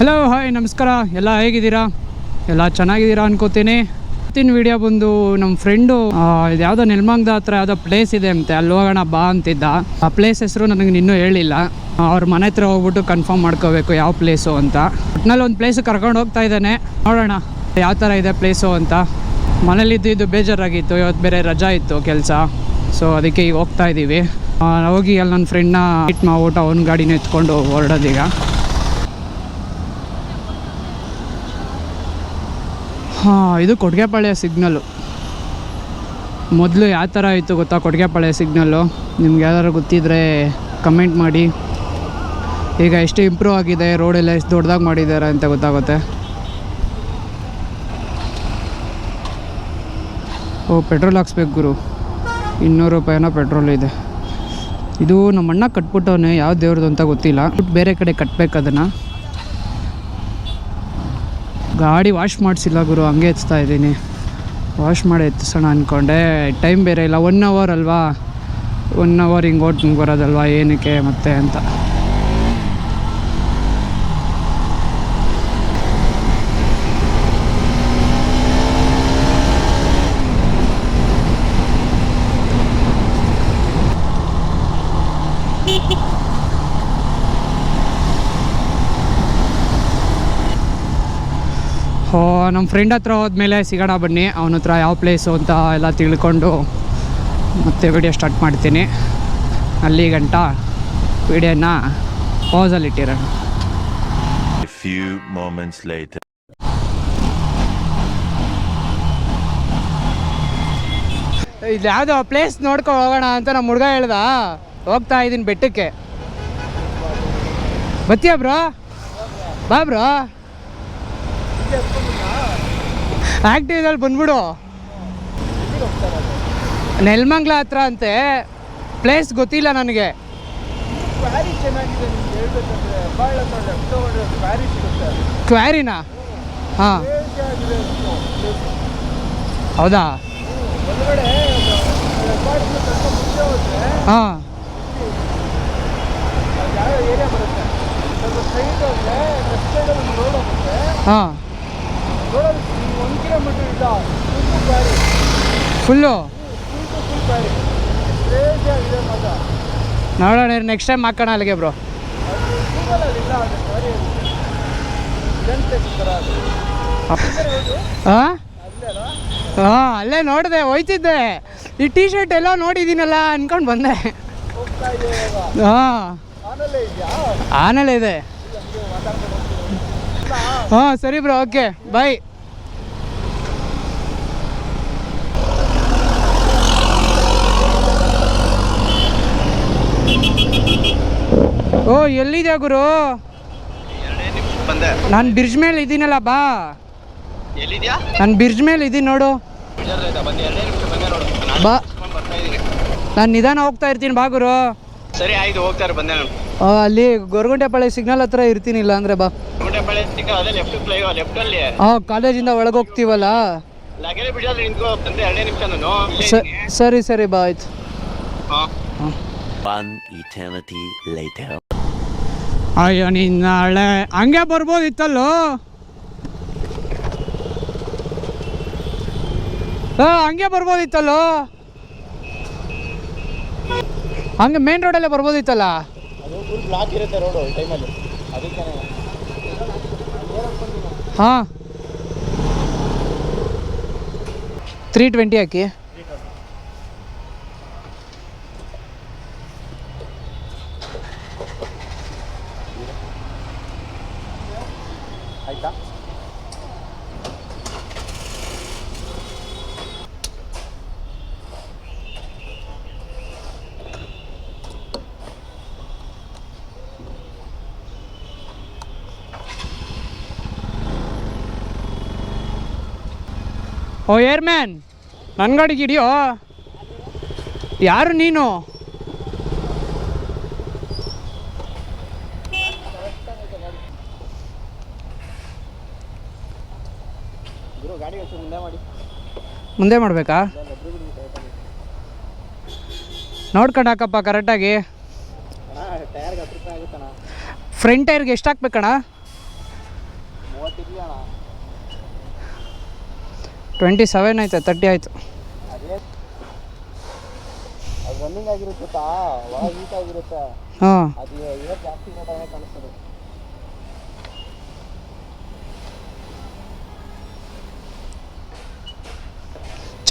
Hello hi ನಮಸ್ಕಾರ. ಎಲ್ಲ ಹೇಗಿದ್ದೀರಾ? ಎಲ್ಲ ಚೆನ್ನಾಗಿದ್ದೀರಾ ಅನ್ಕೋತೀನಿ. ಇವತ್ತಿನ ವಿಡಿಯೋ ಬಂದು ನಮ್ಮ ಫ್ರೆಂಡು ಇದು ಯಾವುದೋ ನೆಲ್ಮಂಗದ ಹತ್ರ ಯಾವುದೋ ಪ್ಲೇಸ್ ಇದೆ ಅಂತೆ. ಅಲ್ಲಿ ಹೋಗೋಣ ಬಾ ಅಂತಿದ್ದ. ಆ ಪ್ಲೇಸ್ ಹೆಸರು ನನಗೆ ಇನ್ನೂ ಹೇಳಿಲ್ಲ. ಅವ್ರ ಮನೆ ಹತ್ರ ಹೋಗ್ಬಿಟ್ಟು ಕನ್ಫರ್ಮ್ ಮಾಡ್ಕೋಬೇಕು ಯಾವ ಪ್ಲೇಸು ಅಂತ. ಒಟ್ನಲ್ಲಿ ಒಂದು ಪ್ಲೇಸ್ ಕರ್ಕೊಂಡು ಹೋಗ್ತಾ ಇದ್ದಾನೆ. ನೋಡೋಣ ಯಾವ ಥರ ಇದೆ ಪ್ಲೇಸು ಅಂತ. ಮನೇಲಿದ್ದು ಇದು ಬೇಜಾರಾಗಿತ್ತು. ಇವತ್ತು ಬೇರೆ ರಜಾ ಇತ್ತು ಕೆಲಸ. ಸೊ ಅದಕ್ಕೆ ಈಗ ಹೋಗ್ತಾ ಇದ್ದೀವಿ ಹೋಗಿ ಅಲ್ಲಿ ನನ್ನ ಫ್ರೆಂಡ್ನ ಮೀಟ್ ಮಾಡ್ಬಿಟ್ಟು ಅವ್ನ ಗಾಡಿನ ಎತ್ಕೊಂಡು ಹೊರಡೋದೀಗ ಹಾಂ, ಇದು ಕೊಡ್ಗೆಪಾಳ್ಯ ಸಿಗ್ನಲ್ಲು ಮೊದಲು ಯಾವ ಥರ ಇತ್ತು ಗೊತ್ತಾ ಕೊಡ್ಗೆಪಾಳ್ಯ ಸಿಗ್ನಲ್ಲು ನಿಮ್ಗೆ ಯಾವ್ದಾರು ಗೊತ್ತಿದ್ರೆ ಕಮೆಂಟ್ ಮಾಡಿ. ಈಗ ಎಷ್ಟು ಇಂಪ್ರೂವ್ ಆಗಿದೆ ರೋಡೆಲ್ಲ ಎಷ್ಟು ದೊಡ್ಡದಾಗಿ ಮಾಡಿದ್ದಾರೆ ಅಂತ ಗೊತ್ತಾಗುತ್ತೆ. ಓ ಪೆಟ್ರೋಲ್ ಹಾಕ್ಸ್ಬೇಕು ಗುರು. ಇನ್ನೂರು ರೂಪಾಯಿನ ಪೆಟ್ರೋಲ್ ಇದೆ. ಇದು ನಮ್ಮ ಅಣ್ಣ ಕಟ್ಬಿಟ್ಟವನೇ, ಯಾವ ದೇವ್ರದ್ದು ಅಂತ ಗೊತ್ತಿಲ್ಲ. ಬೇರೆ ಕಡೆ ಕಟ್ಟಬೇಕು ಅದನ್ನು. ಗಾಡಿ ವಾಶ್ ಮಾಡಿಸಿಲ್ಲ ಗುರು, ಹಂಗೆ ಎತ್ಸ್ತಾ ಇದ್ದೀನಿ. ವಾಶ್ ಮಾಡಿ ಎತ್ತಿಸೋಣ ಅಂದ್ಕೊಂಡೆ ಟೈಮ್ ಬೇರೆ ಇಲ್ಲ ಒನ್ ಅವರ್ ಅಲ್ವಾ? ಒನ್ ಅವರ್ ಹಿಂಗೆ ಓಟ್ ಬರೋದಲ್ವಾ, ಏನಕ್ಕೆ ಮತ್ತೆ ಅಂತ ಹೋ ನಮ್ಮ ಫ್ರೆಂಡ್ ಹತ್ರ ಹೋದ್ಮೇಲೆ ಸಿಗೋಣ ಬನ್ನಿ ಅವನ ಹತ್ರ ಯಾವ ಪ್ಲೇಸು ಅಂತ ಎಲ್ಲ ತಿಳ್ಕೊಂಡು ಮತ್ತೆ ವಿಡಿಯೋ ಸ್ಟಾರ್ಟ್ ಮಾಡ್ತೀನಿ. ಅಲ್ಲಿ ಗಂಟ ವಿಡಿಯೋನ ಪಾಸಲ್ಲಿಟ್ಟಿರೋಣ. ಇದು ಯಾವುದೋ ಪ್ಲೇಸ್ ನೋಡ್ಕೊ ಹೋಗೋಣ ಅಂತ ನಮ್ಮ ಹುಡುಗ ಹೇಳ್ದ. ಹೋಗ್ತಾ ಇದ್ದೀನಿ ಬೆಟ್ಟಕ್ಕೆ. ಬತ್ತೀಯ ಬ್ರೋ ಬಾ ಬ್ರೋ ಆ್ಯಕ್ಟಿವ್ದಲ್ಲಿ ಬಂದ್ಬಿಡು. ನೆಲ್ಮಂಗ್ಲ ಹತ್ರ ಅಂತೆ. ಪ್ಲೇಸ್ ಗೊತ್ತಿಲ್ಲ ನನಗೆ. ಕ್ವಾರಿನಾ ಹಾಂ. ಹೌದಾ? ಹಾಂ. ಹಾಂ. ಒಂದು ಕಿಲೋಮೀಟರ್ ಇಲ್ಲ full quarry full? Full to full quarry crazy ಆಗಿದೆ ನೋಡೋಣ ನೆಕ್ಸ್ಟ್ ಟೈಮ್ ಹಾಕೋಣ ಅಲ್ಲಿಗೆ ಬ್ರೋ ಇಲ್ಲ ಅದು ಹೌದು ಹಾಂ ಹಾಂ ಅಲ್ಲೇ ನೋಡಿದೆ ಹೋಯ್ತಿದ್ದೆ. ಈ ಟೀ ಶರ್ಟ್ ಎಲ್ಲ ನೋಡಿದ್ದೀನಲ್ಲ ಅನ್ಕೊಂಡು ಬಂದೆ. ಹಾಂ ಆನಲ್ಲೇ ಇದೆ. ಹಾಂ ಸರಿ ಬ್ರೋ ಓಕೆ ಬಾಯ್ ಓ ಎಲ್ಲಿದೆ ಗುರು? ನಾನು ಬ್ರಿಡ್ಜ್ ಮೇಲೆ ಇದ್ದೀನಲ್ಲ ಬಾ. ನಾನು ಬ್ರಿಡ್ಜ್ ಮೇಲೆ ಇದ್ದೀನಿ ನೋಡು. ಬಾ. ನಾನು ನಿಧಾನ ಹೋಗ್ತಾ ಇರ್ತೀನಿ ಬಾ ಗುರು. ಸರಿ ಆಯ್ತು ಹೋಗ್ತಾರೆ ಬಂದೆ ನಾನು. ಅಲ್ಲಿ ಗೊರಗುಂಟೆಪಾಳೆ ಸಿಗ್ನಲ್ ಹತ್ರ ಇರ್ತೀನಿ ಇಲ್ಲ ಅಂದ್ರೆ ಬಾ. ಹಾಂ ಕಾಲೇಜಿಂದ ಒಳಗೆ ಹೋಗ್ತೀವಲ್ಲ? ಲಗೇಜ್ ಬಿಡಲ್ಲಿ ನಿಂತ್ಕೋ ಬಂದೆ ಎರಡೇ ನಿಮಿಷ ನಾನು. ಇಲ್ಲೇ ಸ- ಇದ್ದೀನಿ. ಸರಿ ಸರಿ ಬಾ ಆಯ್ತು. ಅಯ್ಯೋ ನಿನ್ನ ಹಳೆ ಹಂಗೆ ಬರ್ಬೋದಿತ್ತಲ್ಲೋ? ಹಾಂ ಹಂಗೆ ಬರ್ಬೋದಿತ್ತಲ್ಲೋ? ಹಂಗೆ ಮೇನ್ ರೋಡಲ್ಲೇ ಬರ್ಬೋದಿತ್ತಲ್ಲ? ಫುಲ್ ಬ್ಲಾಕ್ ಇರುತ್ತೆ ರೋಡು ಈ ಟೈಮಲ್ಲಿ ಅದಕ್ಕೆ ಹಾಂ. ತ್ರೀ ಟ್ವೆಂಟಿ ಹಾಕಿ. ಆಯ್ತಾ? ಓ ಏರ್ ಮ್ಯಾನ್ ನನ್ನ ಗಾಡಿಗೆ ಹಿಡಿಯೋ? ಯಾರು ನೀನು? ಮುಂದೆ ಮಾಡಿ ಮುಂದೆ ಮಾಡಬೇಕಾ? ನೋಡ್ಕೊಂಡು ಹಾಕಪ್ಪ ಕರೆಕ್ಟಾಗಿ ಫ್ರಂಟ್ ಟೈರ್ಗೆ ಎಷ್ಟು ಹಾಕ್ಬೇಕಣ್ಣ ಬಟ್ ಇರ್ಲಿ ಅಣ್ಣ ಟ್ವೆಂಟಿ ಸೆವೆನ್ ಆಯ್ತು ತರ್ಟಿ ಆಯಿತು. ಅದೇ ಅದು ರನ್ನಿಂಗ್ ಆಗಿರುತ್ತೆ ತಾ ಒಳಗೆ ಹೀಟ್ ಆಗಿರುತ್ತೆ. ಹಾಂ. ಅದು ಇವತ್ತು ಜಾಸ್ತಿ ಊಟನೇ ಕಾಣಿಸ್ತದೆ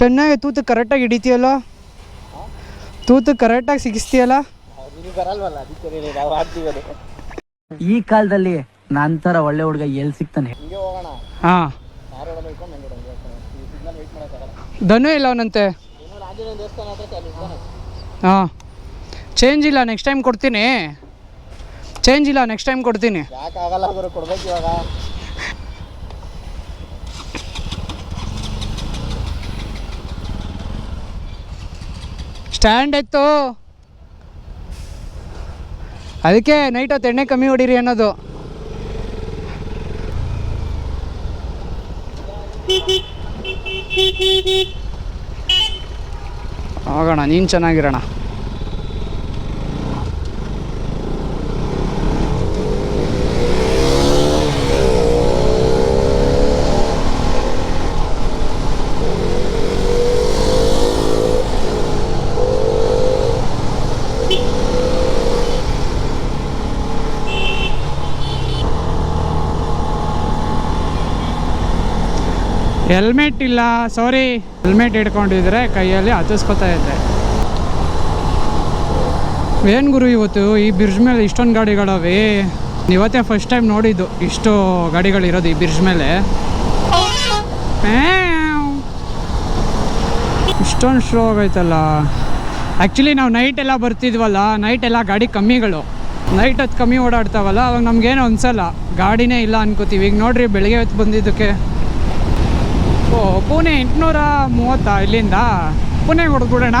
ಚೆನ್ನಾಗಿ ತೂತು ಕರೆಕ್ಟಾಗಿ ಹಿಡಿತೀಯಲ್ಲ? ತೂತು ಕರೆಕ್ಟಾಗಿ ಸಿಗಿಸ್ತೀಯಲ್ಲ? ಈ ಕಾಲದಲ್ಲಿ ನಂತರ ಒಳ್ಳೆ ಹುಡುಗ ಎಲ್ಲಿ ಸಿಗ್ತಾನೆ? ಹಾಂ. ಧನು ಇಲ್ಲ ಅವನಂತೆ. ಹಾಂ. ಚೇಂಜ್ ಇಲ್ಲ ನೆಕ್ಸ್ಟ್ ಟೈಮ್ ಕೊಡ್ತೀನಿ. ಚೇಂಜ್ ಇಲ್ಲ ನೆಕ್ಸ್ಟ್ ಟೈಮ್ ಕೊಡ್ತೀನಿ. ಸ್ಟ್ಯಾಂಡ್ ಇತ್ತು ಅದಕ್ಕೆ ನೈಟ್ ಹೊತ್ತು ಎಣ್ಣೆ ಕಮ್ಮಿ ಹೊಡೀರಿ ಅನ್ನೋದು. ಹೋಗೋಣ ನೀನು ಚೆನ್ನಾಗಿರೋಣ. ಹೆಲ್ಮೆಟ್ ಇಲ್ಲ ಸಾರಿ ಹೆಲ್ಮೆಟ್ ಹಿಡ್ಕೊಂಡಿದ್ರೆ ಕೈಯಲ್ಲಿ ಹತ್ತಿಸ್ಕೊತಾ ಇದ್ದೆ. ಏನು ಗುರು ಇವತ್ತು? ಈ ಬ್ರಿಡ್ಜ್ ಮೇಲೆ ಇಷ್ಟೊಂದು ಗಾಡಿಗಳವೆ? ಇವತ್ತೇ ಫಸ್ಟ್ ಟೈಮ್ ನೋಡಿದ್ದು ಇಷ್ಟು ಗಾಡಿಗಳಿರೋದು ಈ ಬ್ರಿಡ್ಜ್ ಮೇಲೆ. ಇಷ್ಟೊಂದು ಶೋ ಆಗೈತಲ್ಲ. ಆ್ಯಕ್ಚುಲಿ ನಾವು ನೈಟ್ ಎಲ್ಲ ಬರ್ತಿದ್ವಲ್ಲ ನೈಟ್ ಎಲ್ಲ ಗಾಡಿ ಕಮ್ಮಿಗಳು. ನೈಟ್ ಹೊತ್ತು ಕಮ್ಮಿ ಓಡಾಡ್ತಾವಲ್ಲ, ಅವಾಗ ನಮ್ಗೇನು ಅನ್ಸಲ್ಲ. ಗಾಡಿನೇ ಇಲ್ಲ ಅನ್ಕೋತೀವಿ. ಈಗ ನೋಡ್ರಿ ಬೆಳಗ್ಗೆ ಹೊತ್ತು ಬಂದಿದ್ದಕ್ಕೆ. ಓ, ಪುಣೆ ಎಂಟುನೂರ ಮೂವತ್ತ ಇಲ್ಲಿಂದ? ಪುಣೆಗೆ ಹೊಡೆದ್ಬಿಡೋಣ.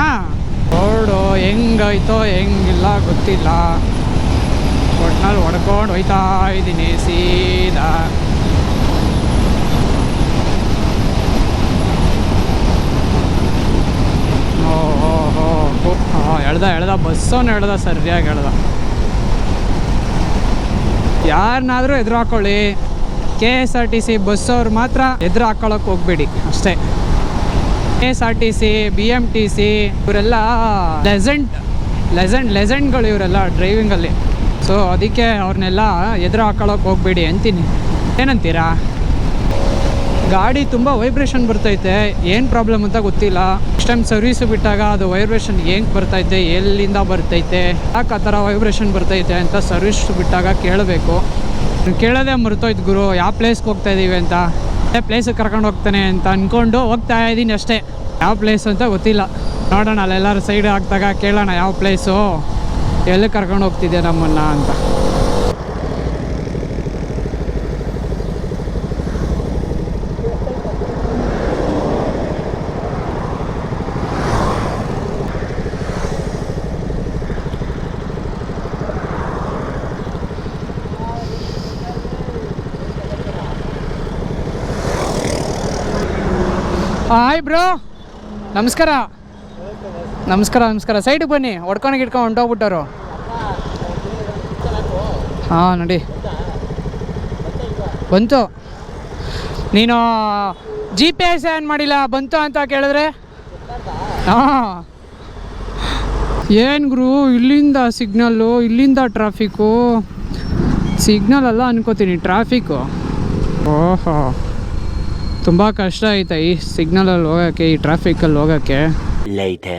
ರೋಡು ಹೆಂಗೈತೋ ಹೆಂಗಿಲ್ಲ ಗೊತ್ತಿಲ್ಲ. ಒಟ್ನಲ್ಲಿ ಹೊಡ್ಕೊಂಡು ಹೋಯ್ತಾ ಇದ್ದೀನಿ, ಸೀದಾ. ಓ ಹೋ ಹೋ ಹೋ ಹಾಂ ಎಳ್ದ ಎಳ್ದ ಬಸ್ಸವನ್ನ ಎಳ್ದ ಸರಿಯಾಗಿ ಎಳ್ದ ಯಾರನ್ನಾದರೂ ಎದುರು ಹಾಕೊಳ್ಳಿ K S R T C ಬಸ್ಸವ್ರು ಮಾತ್ರ ಎದುರು ಹಾಕೊಳ್ಳೋಕೆ ಹೋಗ್ಬೇಡಿ ಅಷ್ಟೇ. K S R T C B M T C ಇವರೆಲ್ಲ ಲೆಸೆಂಟ್ ಲೆಸೆಂಟ್ ಲೆಸೆಂಟ್ಗಳು ಇವರೆಲ್ಲ ಡ್ರೈವಿಂಗಲ್ಲಿ ಸೊ ಅದಕ್ಕೆ ಅವ್ರನ್ನೆಲ್ಲ ಎದುರು ಹಾಕೊಳ್ಳೋಕೆ ಹೋಗ್ಬೇಡಿ ಅಂತೀನಿ. ಏನಂತೀರಾ? ಗಾಡಿ ತುಂಬ ವೈಬ್ರೇಷನ್ ಬರ್ತೈತೆ. ಏನು ಪ್ರಾಬ್ಲಮ್ ಅಂತ ಗೊತ್ತಿಲ್ಲ. ನೆಕ್ಸ್ಟ್ ಟೈಮ್ ಸರ್ವಿಸ್ ಬಿಟ್ಟಾಗ ಅದು ವೈಬ್ರೇಷನ್ ಹೆಂಗೆ ಬರ್ತೈತೆ, ಎಲ್ಲಿಂದ ಬರ್ತೈತೆ, ಯಾಕೆ ಆ ಥರ ವೈಬ್ರೇಷನ್ ಬರ್ತೈತೆ ಅಂತ ಸರ್ವಿಸ್ ಬಿಟ್ಟಾಗ ಕೇಳಬೇಕು. ಕೇಳೋದೇ ಮರ್ತೋಯ್ತು ಗುರು. ಯಾವ ಪ್ಲೇಸ್ಗೆ ಹೋಗ್ತಾ ಇದ್ದೀವಿ ಅಂತ? ಅದೇ ಪ್ಲೇಸಿಗೆ ಕರ್ಕೊಂಡು ಹೋಗ್ತಾನೆ ಅಂತ ಅಂದ್ಕೊಂಡು ಹೋಗ್ತಾ ಇದ್ದೀನಿ ಅಷ್ಟೇ. ಯಾವ ಪ್ಲೇಸ್ ಅಂತ ಗೊತ್ತಿಲ್ಲ. ನೋಡೋಣ, ಅಲ್ಲೆಲ್ಲರೂ ಸೈಡ್ ಹಾಕ್ದಾಗ ಕೇಳೋಣ ಯಾವ ಪ್ಲೇಸು ಎಲ್ಲಿ ಕರ್ಕೊಂಡು ಹೋಗ್ತಿದ್ದೆ ನಮ್ಮನ್ನು ಅಂತ. Hi bro. ನಮಸ್ಕಾರ. ನಮಸ್ಕಾರ ನಮಸ್ಕಾರ. ಸೈಡಿಗೆ ಬನ್ನಿ. ಹೊಡ್ಕೊಂಡು ಗಿಡ್ಕೊಂಡು ಹೊಂಟೋಗ್ಬಿಟ್ಟವರು. ಹಾಂ, ನಡಿ. ಬಂತು. ನೀನು ಜಿ ಪಿ ಎಸ್ ಏನು ಮಾಡಿಲ್ಲ? ಬಂತು ಅಂತ ಕೇಳಿದ್ರೆ? ಹಾಂ. ಏನು ಗುರು? ಇಲ್ಲಿಂದ ಸಿಗ್ನಲ್ಲು, ಇಲ್ಲಿಂದ ಟ್ರಾಫಿಕ್ಕು ಸಿಗ್ನಲ್ ಅಲ್ಲ ಅನ್ಕೋತೀನಿ ಟ್ರಾಫಿಕ್ಕು ಓಹೋ. ತುಂಬ ಕಷ್ಟ ಐತೆ ಈ ಸಿಗ್ನಲಲ್ಲಿ ಹೋಗೋಕ್ಕೆ ಈ ಟ್ರಾಫಿಕಲ್ಲಿ ಹೋಗೋಕ್ಕೆ. ಹೋಗಕ್ಕೆ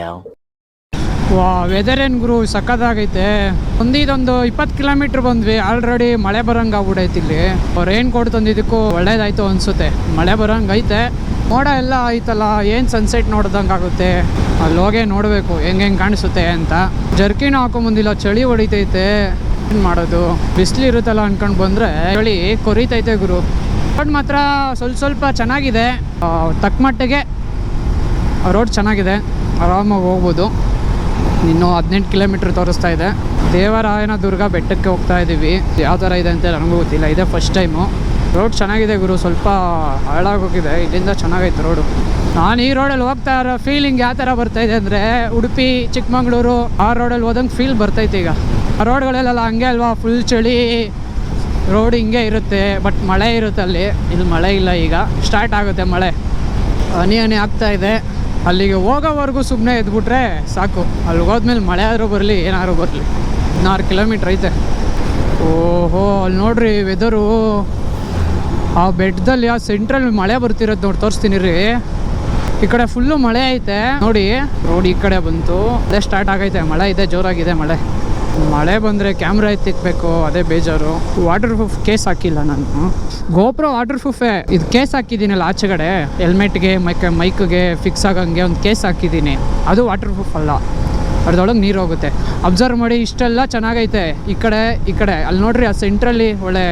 ವಾ ವೆದರ್ ಏನು ಗುರು? ಸಖತ್ತಾಗೈತೆ. ಒಂದಿದೊಂದು ಇಪ್ಪತ್ತು ಕಿಲೋಮೀಟ್ರ್ ಬಂದ್ವಿ. ಆಲ್ರೆಡಿ ಮಳೆ ಬರಂಗ ಆಗ್ಬಿಡೈತೆ ಇಲ್ಲಿ. ರೈನ್ ಕೋಟ್ ತಂದಿದ್ದಕ್ಕೂ ಒಳ್ಳೇದಾಯ್ತು ಅನಿಸುತ್ತೆ. ಮಳೆ ಬರಂಗೆ ಐತೆ. ಮೋಡ ಎಲ್ಲ ಆಯ್ತಲ್ಲ ಏನು ಸನ್ಸೆಟ್ ನೋಡ್ದಂಗೆ ಆಗುತ್ತೆ? ಅಲ್ಲಿ ಹೋಗೇ ನೋಡಬೇಕು ಹೆಂಗೆ ಹೆಂಗೆ ಕಾಣಿಸುತ್ತೆ ಅಂತ. ಜರ್ಕಿನ ಹಾಕೊಂಬಂದಿಲ್ಲ ಚಳಿ ಹೊಡಿತೈತೆ. ಏನು ಮಾಡೋದು? ಬಿಸಿಲಿರುತ್ತಲ್ಲ ಅನ್ಕೊಂಡು ಬಂದರೆ ಚಳಿ ಕೊರಿತೈತೆ ಗುರು. ರೋಡ್ ಮಾತ್ರ ಸ್ವಲ್ಪ ಸ್ವಲ್ಪ ಚೆನ್ನಾಗಿದೆ. ತಕ್ಕ ಮಟ್ಟಿಗೆ ರೋಡ್ ಚೆನ್ನಾಗಿದೆ. ಆರಾಮಾಗಿ ಹೋಗ್ಬೋದು. ಇನ್ನು ಹದಿನೆಂಟು ಕಿಲೋಮೀಟ್ರ್ ತೋರಿಸ್ತಾ ಇದೆ. ದೇವರಾಯನ ದುರ್ಗ ಬೆಟ್ಟಕ್ಕೆ ಹೋಗ್ತಾ ಇದ್ದೀವಿ ಯಾವ ಥರ ಇದೆ ಅಂತ ನನಗೂ ಗೊತ್ತಿಲ್ಲ. ಇದೇ ಫಸ್ಟ್ ಟೈಮು ರೋಡ್ ಚೆನ್ನಾಗಿದೆ ಗುರು. ಸ್ವಲ್ಪ ಹಾಳಾಗೋಗಿದೆ. ಇಲ್ಲಿಂದ ಚೆನ್ನಾಗೈತೆ ರೋಡು. ನಾನು ಈ ರೋಡಲ್ಲಿ ಹೋಗ್ತಾ ಇರೋ ಫೀಲಿಂಗ್ ಯಾವ ಥರ ಬರ್ತಾಯಿದೆ ಅಂದರೆ, ಉಡುಪಿ, ಚಿಕ್ಕಮಗಳೂರು, ಆ ರೋಡಲ್ಲಿ ಹೋದಂಗೆ ಫೀಲ್ ಬರ್ತೈತೆ ಈಗ. ಆ ರೋಡ್ಗಳಲ್ಲೆಲ್ಲ ಹಂಗೆ ಅಲ್ವಾ? ಫುಲ್ ಚಳಿ. ರೋಡ್ ಹಿಂಗೆ ಇರುತ್ತೆ ಬಟ್ ಮಳೆ ಇರುತ್ತೆ ಅಲ್ಲಿ. ಇಲ್ಲಿ ಮಳೆ ಇಲ್ಲ ಈಗ. ಸ್ಟಾರ್ಟ್ ಆಗುತ್ತೆ ಮಳೆ. ಹನಿ ಹನಿ ಆಗ್ತಾ ಇದೆ. ಅಲ್ಲಿಗೆ ಹೋಗೋವರೆಗೂ ಸುಮ್ಮನೆ ಎದ್ಬಿಟ್ರೆ ಸಾಕು. ಅಲ್ಲಿ ಹೋದ್ಮೇಲೆ ಮಳೆ ಆದರೂ ಬರಲಿ, ಏನಾದರೂ ಬರಲಿ. ಹದಿನಾರು ಕಿಲೋಮೀಟ್ರ್ ಐತೆ. ಓಹೋ, ಅಲ್ಲಿ ನೋಡ್ರಿ ವೆದರು ಆ ಬೆಟ್ಟದಲ್ಲಿ, ಆ ಸೆಂಟ್ರಲ್ ಮಳೆ ಬರ್ತಿರೋದು ನೋಡಿ, ತೋರಿಸ್ತೀನಿ ರೀ. ಈ ಕಡೆ ಫುಲ್ಲು ಮಳೆ ಐತೆ. ನೋಡಿ, ರೋಡ್ ಈ ಕಡೆ ಬಂತು. ಅದೇ ಸ್ಟಾರ್ಟ್ ಆಗೈತೆ. ಮಳೆ ಇದೆ, ಜೋರಾಗಿದೆ ಮಳೆ. ಮಳೆ ಬಂದರೆ ಕ್ಯಾಮ್ರಾ ಎತ್ತಿಕ್ಬೇಕು, ಅದೇ ಬೇಜಾರು. ವಾಟರ್ ಪ್ರೂಫ್ ಕೇಸ್ ಹಾಕಿಲ್ಲ ನಾನು. ಗೋಪ್ರೋ ವಾಟರ್ ಪ್ರೂಫೇ ಇದು ಕೇಸ್ ಹಾಕಿದ್ದೀನಲ್ಲ ಆಚೆಗಡೆ. ಹೆಲ್ಮೆಟ್ಗೆ ಮೈಕ್ ಮೈಕ್ಗೆ ಫಿಕ್ಸ್ ಆಗಂಗೆ ಒಂದು ಕೇಸ್ ಹಾಕಿದ್ದೀನಿ. ಅದು ವಾಟರ್ ಪ್ರೂಫ್ ಅಲ್ಲ. ಅದ್ರದೊಳಗೆ ನೀರು ಹೋಗುತ್ತೆ. ಅಬ್ಸರ್ವ್ ಮಾಡಿ, ಇಷ್ಟೆಲ್ಲ ಚೆನ್ನಾಗೈತೆ. ಈ ಕಡೆ ಈ ಕಡೆ. ಅಲ್ಲಿ ನೋಡ್ರಿ, ಆ ಸೆಂಟ್ರಲ್ಲಿ ಒಳ್ಳೆ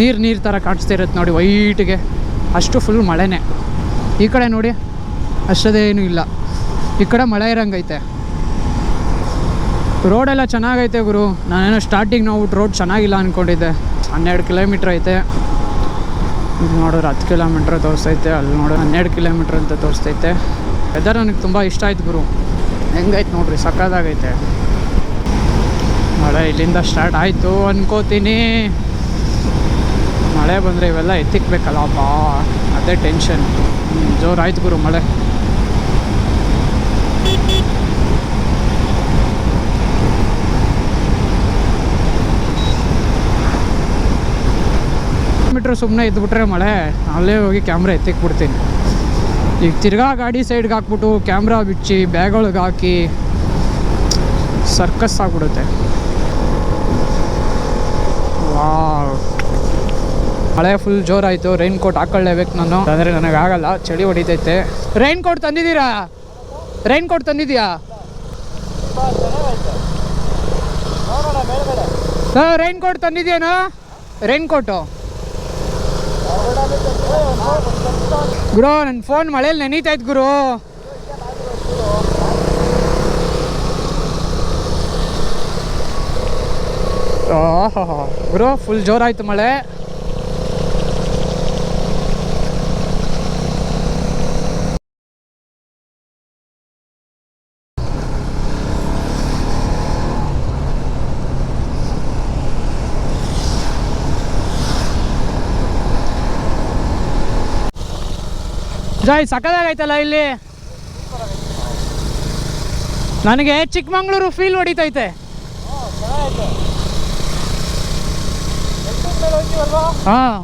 ನೀರು ನೀರು ಥರ ಕಾಣಿಸ್ತಿರುತ್ತೆ ನೋಡಿ ವೈಟ್ಗೆ ಅಷ್ಟು ಫುಲ್ ಮಳೆನೇ. ಈ ಕಡೆ ನೋಡಿ ಅಷ್ಟದೇನು ಇಲ್ಲ. ಈ ಕಡೆ ಮಳೆ ಇರಂಗೈತೆ. ರೋಡೆಲ್ಲ ಚೆನ್ನಾಗೈತೆ ಗುರು. ನಾನೇನೋ ಸ್ಟಾರ್ಟಿಂಗ್ ನೋಡ್ಬಿಟ್ಟು ರೋಡ್ ಚೆನ್ನಾಗಿಲ್ಲ ಅಂದ್ಕೊಂಡಿದ್ದೆ ಹನ್ನೆರಡು ಕಿಲೋಮೀಟ್ರ್ ಐತೆ. ಇದು ನೋಡಿದ್ರೆ ಹತ್ತು ಕಿಲೋಮೀಟ್ರ್ ತೋರಿಸ್ತೈತೆ, ಅಲ್ಲಿ ನೋಡೋದು ಹನ್ನೆರಡು ಕಿಲೋಮೀಟ್ರ್ ಅಂತ ತೋರಿಸ್ತೈತೆ. ವೆದರ್ ನನಗೆ ತುಂಬ ಇಷ್ಟ ಆಯ್ತು ಗುರು. ಹೆಂಗೈತೆ ನೋಡ್ರಿ ಸಕ್ಕದಾಗೈತೆ ಮಳೆ ಇಲ್ಲಿಂದ ಸ್ಟಾರ್ಟ್ ಆಯಿತು ಅನ್ಕೋತೀನಿ. ಮಳೆ ಬಂದರೆ ಇವೆಲ್ಲ ಎತ್ತಿಕ್ಬೇಕಲ್ಲಪ್ಪ. ಅದೇ ಟೆನ್ಷನ್ ಜೋರಾಯ್ತು ಗುರು ಮಳೆ. ಮೀಟ್ರ್ ಸುಮ್ಮನೆ ಇದ್ಬಿಟ್ರೆ ಮಳೆ, ಅಲ್ಲೇ ಹೋಗಿ ಕ್ಯಾಮ್ರಾ ಎತ್ತಿಕ್ಬಿಡ್ತೀನಿ. ಈಗ ತಿರ್ಗಾ ಗಾಡಿ ಸೈಡ್ಗೆ ಹಾಕ್ಬಿಟ್ಟು ಕ್ಯಾಮ್ರಾ ಬಿಚ್ಚಿ ಬ್ಯಾಗೊಳಗೆ ಹಾಕಿ ಸರ್ಕಸ್ ಆಗ್ಬಿಡುತ್ತೆ. ವಾಹ್ ಮಳೆ ಫುಲ್ ಜೋರಾಯಿತು ರೈನ್ ಕೋಟ್ ಹಾಕೊಳ್ಳೇಬೇಕು ನಾನು. ಅಂದರೆ ನನಗೆ ಆಗಲ್ಲ, ಚಳಿ ಹೊಡಿತೈತೆ. ರೈನ್ ಕೋಟ್ ತಂದಿದ್ದೀರಾ? ರೈನ್ ಕೋಟ್ ತಂದಿದ್ಯಾ ಹಾಂ ರೈನ್ ಕೋಟ್ ತಂದಿದ್ಯಾನಾ ರೈನ್ ಕೋಟು ಗುರು ನನ್ನ ಫೋನ್ ಮಳೇಲಿ ಇತ್ತು ಗುರು. ಗುರು ಫುಲ್ ಜೋರಾಯ್ತು ಮಳೆ. ಜಾಯ್ ಸಕದಾಗೈತಲ್ಲ ಇಲ್ಲಿ? ನನಗೆ ಚಿಕ್ಕಮಂಗ್ಳೂರು ಫೀಲ್ ಹೊಡಿತೈತೆ. ಹಾಂ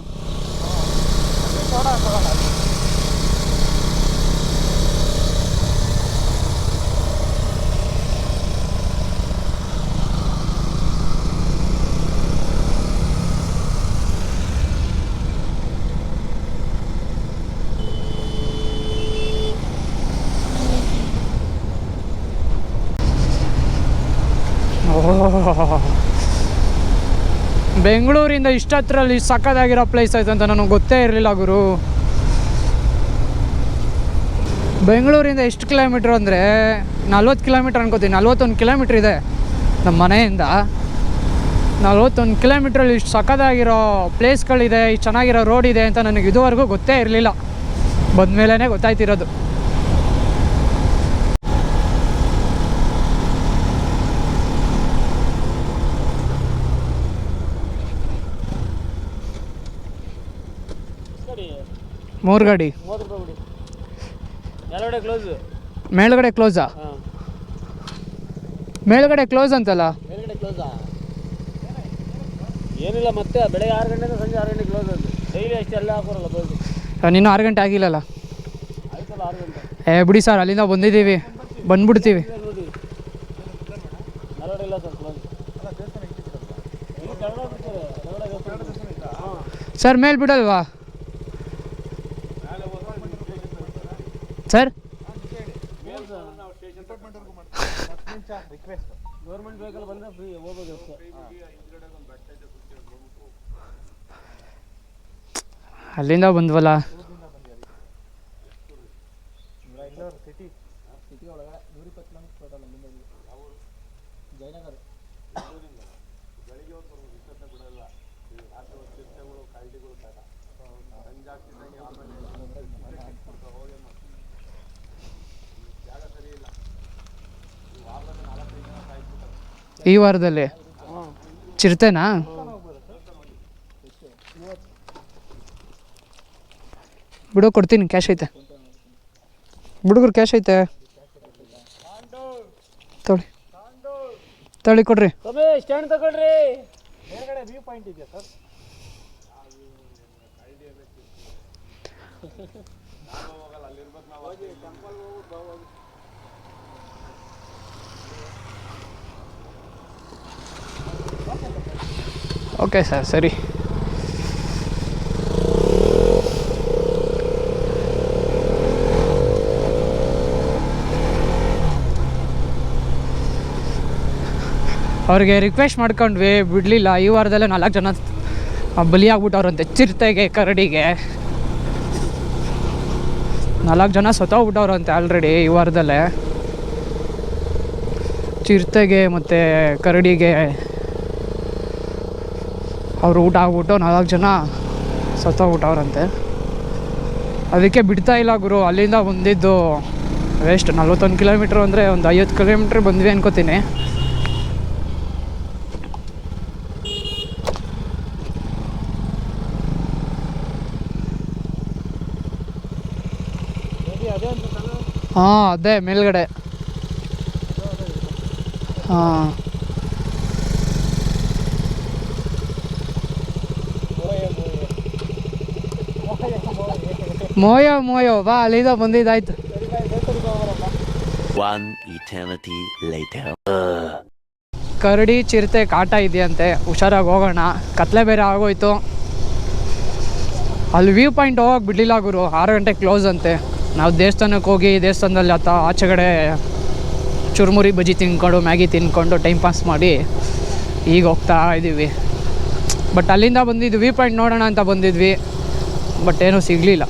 ನೋಡೋಣ ತಗೋಣ ಬೆಂಗಳೂರಿಂದ ಇಷ್ಟತ್ರಲ್ಲಿ ಸಕ್ಕದಾಗಿರೋ ಪ್ಲೇಸ್ ಆಯ್ತು ಅಂತ ನನಗೆ ಗೊತ್ತೇ ಇರಲಿಲ್ಲ ಗುರು. ಬೆಂಗಳೂರಿಂದ ಎಷ್ಟು ಕಿಲೋಮೀಟ್ರ್ ಅಂದರೆ ನಲ್ವತ್ತು ಕಿಲೋಮೀಟ್ರ್ ಅನ್ಕೋತೀನಿ. ನಲ್ವತ್ತೊಂದು ಕಿಲೋಮೀಟ್ರ್ ಇದೆ ನಮ್ಮ ಮನೆಯಿಂದ. ನಲ್ವತ್ತೊಂದು ಕಿಲೋಮೀಟ್ರಲ್ಲಿ ಇಷ್ಟು ಸಕ್ಕದಾಗಿರೋ ಪ್ಲೇಸ್ಗಳಿದೆ ಇಷ್ಟು ಚೆನ್ನಾಗಿರೋ ರೋಡ್ ಇದೆ ಅಂತ ನನಗೆ ಇದುವರೆಗೂ ಗೊತ್ತೇ ಇರಲಿಲ್ಲ. ಬಂದಮೇಲೆ ಗೊತ್ತಾಯ್ತಿರೋದು. ಮೂರು ಗಾಡಿ. ಮೂವತ್ತು ರೂಪಾಯಿ ಬಿಡಿ ಎಲ್ಲಡೆ ಕ್ಲೋಸ್ ಮೇಲ್ಗಡೆ ಕ್ಲೋಸಾ ಹಾಂ. ಮೇಲ್ಗಡೆ ಕ್ಲೋಸ್ ಅಂತಲ್ಲ? ಮೇಲ್ಗಡೆ ಕ್ಲೋಸಾ ಏನಿಲ್ಲ ಮತ್ತೆ ಬೆಳಗ್ಗೆ ಆರು ಗಂಟೆಯಿಂದ ಸಂಜೆ ಆರು ಗಂಟೆ ಕ್ಲೋಸ್ ಅದು ಡೈಲಿ ಅಷ್ಟೆಲ್ಲ ಹಾಕೋರಲ್ಲ ಬೋಲ್ದು ನಿನ್ನ ಆರು ಗಂಟೆ ಆಗಿಲ್ಲಲ್ಲ? ಆಯ್ತಲ್ಲ ಆರು ಗಂಟೆ. ಏ ಬಿಡಿ ಸರ್ ಅಲ್ಲಿಂದ ಬಂದಿದ್ದೀವಿ. ಬಂದ್ಬಿಡ್ತೀವಿ. ಇಲ್ಲ ಸರ್ ಕ್ಲೋಸ್ ಸರ್ ಮೇಲ್ ಬಿಡಲ್ವಾ? ಸರ್? ಅಲ್ಲಿಂದ ಬಂದ್ವಲ್ಲ? ಸಿಟಿ ಸಿಟಿ ಒಳಗಡೆ ನೂರ ಇಪ್ಪತ್ತು ಕಿಲೋಮೀಟರ್ ಟೋಟಲ್ ಅಲ್ಲಿಂದ ಇಲ್ಲಿ ಜಯನಗರ ಈ ವಾರದಲ್ಲಿ? ಚಿರತೆನಾ? ಬಿಡು ಕೊಡ್ತೀನಿ ಕ್ಯಾಶ್ ಐತೆ. ಹುಡುಗರು ಕ್ಯಾಶ್ ಐತೆ. ತೊಳಿ ತೊಳಿ ಕೊಡ್ರಿ ಸ್ವಾಮಿ ಸ್ಟ್ಯಾಂಡ್ ತಗೊಳ್ರಿ ಮೇಲ್ಗಡೆ ವ್ಯೂ ಪಾಯಿಂಟ್ ಇದೆಯಾ ಸರ್ ಓಕೆ ಸರ್ ಸರಿ ಅವ್ರಿಗೆ ರಿಕ್ವೆಸ್ಟ್ ಮಾಡ್ಕೊಂಡ್ವಿ, ಬಿಡಲಿಲ್ಲ, ಈ ವಾರದಲ್ಲೇ ನಾಲ್ಕು ಜನ ಬಲಿಯಾಗ್ಬಿಟ್ಟವ್ರಂತೆ, ಚಿರತೆಗೆ, ಕರಡಿಗೆ. ನಾಲ್ಕು ಜನ ಸತ್ತೋಗ್ಬಿಟ್ಟವ್ರಂತೆ ಆಲ್ರೆಡಿ ಈ ವಾರದಲ್ಲೇ. ಚಿರತೆಗೆ ಮತ್ತು ಕರಡಿಗೆ. ಅವ್ರು ಊಟ ಆಗ್ಬಿಟ್ಟು ನಾಲ್ಕು ಜನ ಸತ್ತೋಗ್ಬಿಟ್ಟವ್ರಂತೆ. ಅದಕ್ಕೆ ಬಿಡ್ತಾ ಇಲ್ಲ ಗುರು, ಅಲ್ಲಿಂದ ಬಂದಿದ್ದು ವೇಸ್ಟ್ ನಲ್ವತ್ತೊಂದು ಕಿಲೋಮೀಟ್ರ್ ಅಂದರೆ ಒಂದು ಐವತ್ತು ಕಿಲೋಮೀಟ್ರ್ ಬಂದ್ವಿ ಅನ್ಕೋತೀನಿ. ಹಾಂ, ಅದೇ ಮೇಲ್ಗಡೆ. ಹಾಂ. ಮೋಯೋ ಮೋಯೋ ಬಾ ಅಲ್ಲಿಂದ ಬಂದಿದ್ದಾಯ್ತು. One eternity later. ಕರಡಿ ಚಿರತೆ ಕಾಟ ಇದೆಯಂತೆ. ಹುಷಾರಾಗಿ ಹೋಗೋಣ. ಕತ್ಲೆ ಬೇರೆ ಆಗೋಯ್ತು. ಅಲ್ಲಿ ವ್ಯೂ ಪಾಯಿಂಟ್ ಹೋಗಕ್ಕೆ ಬಿಡಲಿಲ್ಲ ಗುರು. ಆರು ಗಂಟೆ ಕ್ಲೋಸ್ ಅಂತೆ. ನಾವು ದೇವಸ್ಥಾನಕ್ಕೆ ಹೋಗಿ ದೇವಸ್ಥಾನದಲ್ಲಿ ಆತ ಆಚೆಗಡೆ ಚುರುಮುರಿ ಬಜ್ಜಿ ತಿನ್ಕೊಂಡು ಮ್ಯಾಗಿ ತಿನ್ಕೊಂಡು ಟೈಮ್ ಪಾಸ್ ಮಾಡಿ ಈಗ ಹೋಗ್ತಾ ಇದ್ದೀವಿ ಬಟ್ ಅಲ್ಲಿಂದ ಬಂದಿದ್ದು ವ್ಯೂ ಪಾಯಿಂಟ್ ನೋಡೋಣ ಅಂತ ಬಂದಿದ್ವಿ. ಬಟ್ ಏನೂ ಸಿಗಲಿಲ್ಲ.